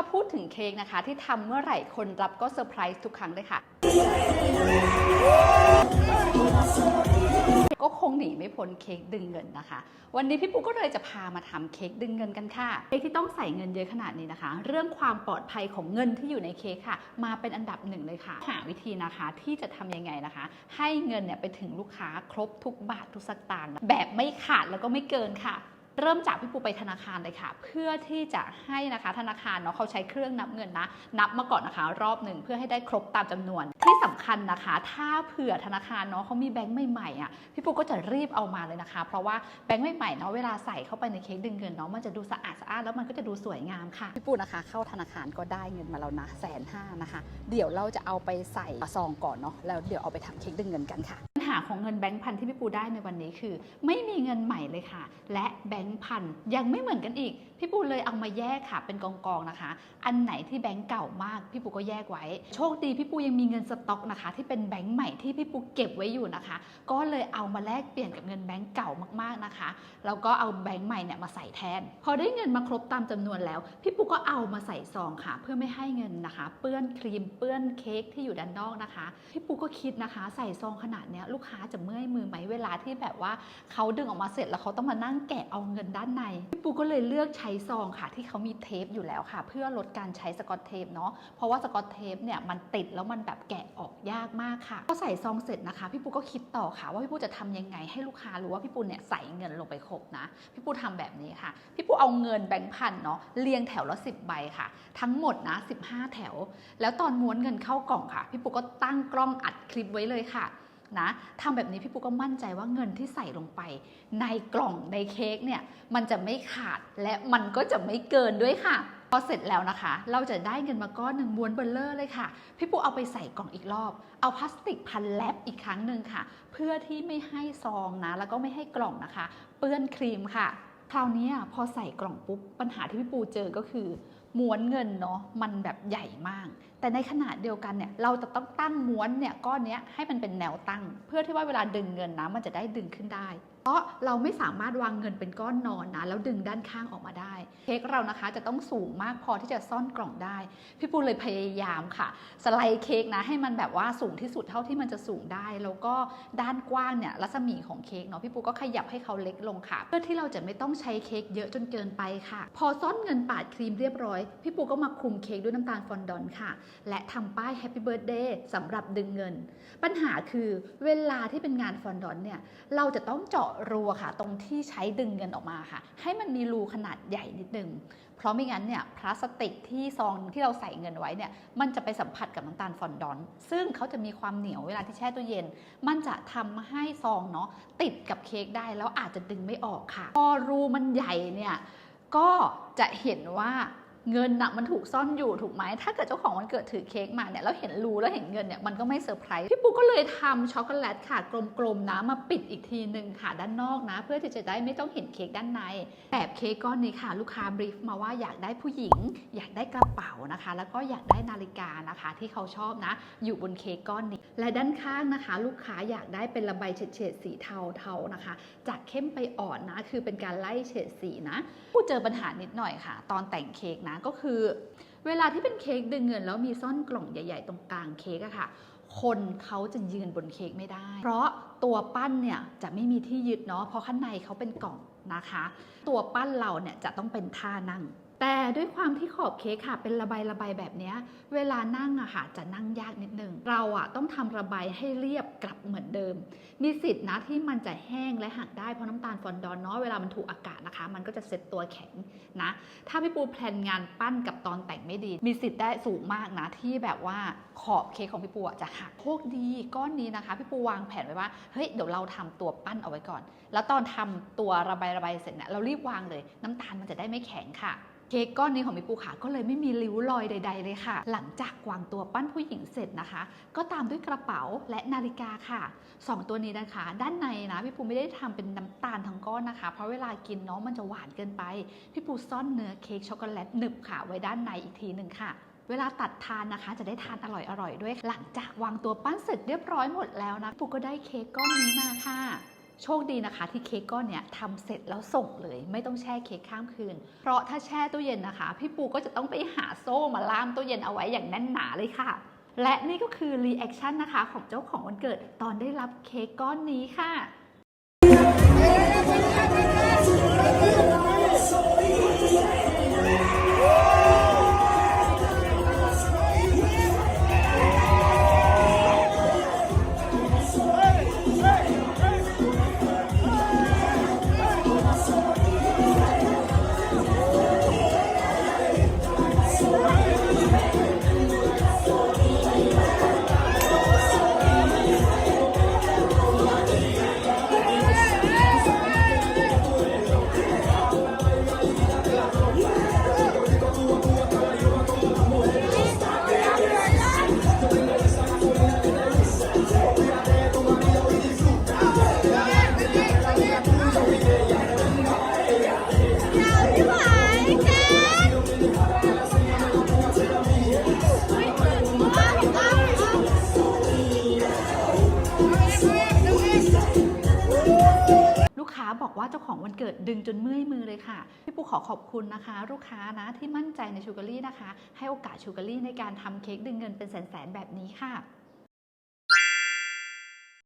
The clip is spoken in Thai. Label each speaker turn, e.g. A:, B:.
A: าพูดถึงเค้กนะคะ ที่ทำเมื่อไหร่คนรับก็เซอร์ไพรส์ทุกครั้งเลยค่ะ ก็คงหนีไม่พ้นเค้กดึงเงินนะคะ วันนี้พี่ปุ๊กก็เลยจะพามาทำเค้กดึงเงินกันค่ะเค้กที่ต้องใส่เงินเยอะขนาดนี้นะคะ เรื่องความปลอดภัยของเงินที่อยู่ในเค้กค่ะ มาเป็นอันดับหนึ่งเลยค่ะ หาวิธีนะคะที่จะทำยังไงนะคะ ให้เงินเนี่ยไปถึงลูกค้าครบทุกบาททุกสตางค์แบบไม่ขาดแล้วก็ไม่เกินค่ะ เริ่มจากพี่ปูไปธนาคารเลยค่ะ เพื่อที่จะให้นะคะธนาคารเนาะเขาใช้เครื่องนับเงินนะ นับมาก่อนนะคะ รอบหนึ่งเพื่อให้ได้ครบตามจำนวน ที่สำคัญนะคะ ถ้าเผื่อธนาคารเนาะเขามีแบงค์ใหม่ๆอะพี่ปูก็จะรีบเอามาเลยนะคะ เพราะว่าแบงค์ใหม่ๆเนาะเวลาใส่เข้าไปในเค้กดึงเงินเนาะมันจะดูสะอาดสะอาดแล้วมันก็จะดูสวยงามค่ะพี่ปูนะคะ เข้าธนาคารก็ได้เงินมาแล้วนะแสนห้านะคะ เดี๋ยวเราจะเอาไปใส่ซองก่อนเนาะแล้วเดี๋ยวเอาไปทำเค้กดึงเงินกันค่ะปัญหาของเงินแบงค์พันที่พี่ปูได้ในวันนี้คือ ไม่มีเงินใหม่เลยค่ะ และแบงค์พันยังไม่เหมือนกันอีก พี่ปูเลยเอามาแยกค่ะเป็นกองๆนะคะ อันไหนที่แบงค์เก่ามาก พี่ปูก็แยกไว้ โชคดีพี่ปูยังมีเงินสต็อกนะคะ ที่เป็นแบงค์ใหม่ที่พี่ปูเก็บไว้อยู่นะคะ ก็เลยเอามาแลกเปลี่ยนกับเงินแบงค์เก่ามากๆนะคะแล้วก็เอาแบงค์ใหม่เนี่ยมาใส่แทน พอได้เงินมาครบตามจำนวนแล้ว พี่ปูก็เอามาใส่ซองค่ะ เพื่อไม่ให้เงินนะคะ เปื้อนครีมเปื้อนเค้กที่อยู่ด้านนอกนะคะ พี่ปูก็คิดนะคะ ใส่ซองขนาดเนี้ยลูกค้าจะเมื่อยมือไหมเวลาที่แบบว่าเขาดึงออกมาเสร็จแล้วเขาต้องมานั่งแกะเอาเงินด้านในพี่ปูก็เลยเลือกใช้ซองค่ะ ที่เขามีเทปอยู่แล้วค่ะ เพื่อลดการใช้สกอตเทปเนาะเพราะว่าสกอตเทปเนี่ยมันติดแล้วมันแบบแกะออกยากมากค่ะพอใส่ซองเสร็จนะคะ พี่ปูก็คิดต่อค่ะ ว่าพี่ปูจะทำยังไงให้ลูกค้ารู้ว่าพี่ปูเนี่ยใส่เงินลงไปครบนะ พี่ปูทำแบบนี้ค่ะ พี่ปูเอาเงินแบงค์พันเนาะเรียงแถวละ10ใบค่ะ ทั้งหมดนะ 15 แถว แล้วตอนม้วนเงินเข้ากล่องค่ะ พี่ปูก็ตั้งกล้องอัดคลิปไว้เลยค่ะ นะทำแบบนี้พี่ปูก็มั่นใจว่าเงินที่ใส่ลงไป ในกล่องในเค้กเนี่ยมันจะไม่ขาดและมันก็จะไม่เกินด้วยค่ะ พอเสร็จแล้วนะคะ เราจะได้เงินมาก้อนหนึ่งม้วนเบลเลอร์เลยค่ะ พี่ปูเอาไปใส่กล่องอีกรอบ เอาพลาสติกพันแลบอีกครั้งหนึ่งค่ะ เพื่อที่ไม่ให้ซองนะ แล้วก็ไม่ให้กล่องนะคะ เปื้อนครีมค่ะ คราวนี้พอใส่กล่องปุ๊บปัญหาที่พี่ปูเจอก็คือม้วนเงินเนาะมันแบบใหญ่มาก แต่ในขณะเดียวกันเนี่ยเราจะต้องตั้งม้วนเนี่ยก้อนเนี้ยให้มันเป็นแนวตั้ง เพื่อที่ว่าเวลาดึงเงินนะมันจะได้ดึงขึ้นได้ เพราะเราไม่สามารถวางเงินเป็นก้อนนอนนะแล้วดึงด้านข้างออกมาได้เค้กเรานะคะจะต้องสูงมากพอที่จะซ่อนกล่องได้ พี่ปูเลยพยายามค่ะ สไลด์เค้กนะให้มันแบบว่าสูงที่สุดเท่าที่มันจะสูงได้ แล้วก็ด้านกว้างเนี่ยรัศมีของเค้กเนาะพี่ปูก็ขยับให้เขาเล็กลงค่ะ เพื่อที่เราจะไม่ต้องใช้เค้กเยอะจนเกินไปค่ะ พอซ่อนเงินปาดครีมเรียบร้อยพี่ปูก็มาคลุมเค้กด้วยน้ำตาลฟอนดอนค่ะ และทำป้าย Happy Birthday สำหรับดึงเงิน ปัญหาคือเวลาที่เป็นงานฟอนดอนเนี่ยเราจะต้องเจาะรูค่ะ ตรงที่ใช้ดึงเงินออกมาค่ะ ให้มันมีรูขนาดใหญ่นิดนึงเพราะไม่งั้นเนี่ยพลาสติกที่ซองที่เราใส่เงินไว้เนี่ยมันจะไปสัมผัสกับน้ำตาลฟอนดอนซึ่งเขาจะมีความเหนียวเวลาที่แช่ตู้เย็น มันจะทำให้ซองเนาะติดกับเค้กได้แล้วอาจจะดึงไม่ออกค่ะ พอรูมันใหญ่เนี่ยก็จะเห็นว่า เงินน่ะมันถูกซ่อนอยู่ถูกไหมถ้าเกิดเจ้าของวันเกิดถือเค้กมาเนี่ยแล้วเห็นรูแล้วเห็นเงินเนี่ยมันก็ไม่เซอร์ไพรส์พี่ปูก็เลยทำช็อกโกแลตค่ะกลมๆนะมาปิดอีกทีหนึ่งค่ะด้านนอกนะ เพื่อที่จะได้ไม่ต้องเห็นเค้กด้านในแบบเค้กก้อนนี้ค่ะ ลูกค้าบรีฟมาว่าอยากได้ผู้หญิง อยากได้กระเป๋านะคะ แล้วก็อยากได้นาฬิกานะคะ ที่เขาชอบนะ อยู่บนเค้กก้อนนี้ และด้านข้างนะคะ ลูกค้าอยากได้เป็นระบายเฉดๆสีเทาๆนะคะ จากเข้มไปอ่อนนะ คือเป็นการไล่เฉดสีนะผู้เจอปัญหานิดหน่อยค่ะ ตอนแต่งเค้กนะก็คือ เวลาที่เป็นเค้กดึงเงิน แล้วมีซ่อนกล่องใหญ่ ๆ ตรงกลางเค้กอะค่ะ คนเขาจะยืนบนเค้กไม่ได้ เพราะตัวปั้นเนี่ยจะไม่มีที่ยึดเนาะเพราะข้างในเขาเป็นกล่องนะคะ ตัวปั้นเราเนี่ยจะต้องเป็นท่านั่ง แต่ด้วยความที่ขอบเค้กค่ะ เป็นระบายระบายแบบนี้เวลานั่งอะค่ะจะนั่งยากนิดนึง เราอะต้องทำระบายให้เรียบกลับเหมือนเดิม มีสิทธิ์นะที่มันจะแห้งและหักได้เพราะน้ำตาลฟอนดอนเนาะเวลามันถูกอากาศนะคะ มันก็จะเซ็ตตัวแข็งนะ ถ้าพี่ปูแพลนงานปั้นกับตอนแต่งไม่ดี มีสิทธิ์ได้สูงมากนะที่แบบว่าขอบเค้กของพี่ปูจะหักโชคดีก้อนนี้นะคะพี่ปูวางแผนไว้ว่าเฮ้ยเดี๋ยวเราทำตัวปั้นเอาไว้ก่อน แล้วตอนทำตัวระบายระบายเสร็จเนี่ยเรารีบวางเลย น้ำตาลมันจะได้ไม่แข็งค่ะเค้กก้อนนี้ของพี่ปูขาก็เลยไม่มีริ้วรอยใด ๆ เลยค่ะ หลังจากวางตัวปั้นผู้หญิงเสร็จนะคะ ก็ตามด้วยกระเป๋าและนาฬิกาค่ะสองตัวนี้นะคะ ด้านในนะพี่ปูไม่ได้ทำเป็นน้ำตาลทั้งก้อนนะคะ เพราะเวลากินเนาะมันจะหวานเกินไป พี่ปูซ่อนเนื้อเค้กช็อกโกแลตหนึบค่ะ ไว้ด้านในอีกทีหนึ่งค่ะเวลาตัดทานนะคะ จะได้ทานอร่อยๆด้วย หลังจากวางตัวปั้นเสร็จเรียบร้อยหมดแล้วนะปูก็ได้เค้กก้อนนี้มาค่ะ โชคดีนะคะที่เค้กก้อนเนี้ยทำเสร็จแล้วส่งเลย ไม่ต้องแช่เค้กข้ามคืน เพราะถ้าแช่ตู้เย็นนะคะ พี่ปูก็จะต้องไปหาโซ่มาล่ามตู้เย็นเอาไว้อย่างแน่นหนาเลยค่ะ และนี่ก็คือรีแอคชั่นนะคะของเจ้าของวันเกิดตอนได้รับเค้กก้อนนี้ค่ะ บอกว่าเจ้าของวันเกิดดึงจนเมื่อยมือเลยค่ะ พี่ปูขอขอบคุณนะคะ ลูกค้านะที่มั่นใจในชูการีนะคะ ให้โอกาสชูการีในการทำเค้กดึงเงินเป็นแสนๆแบบนี้ค่ะ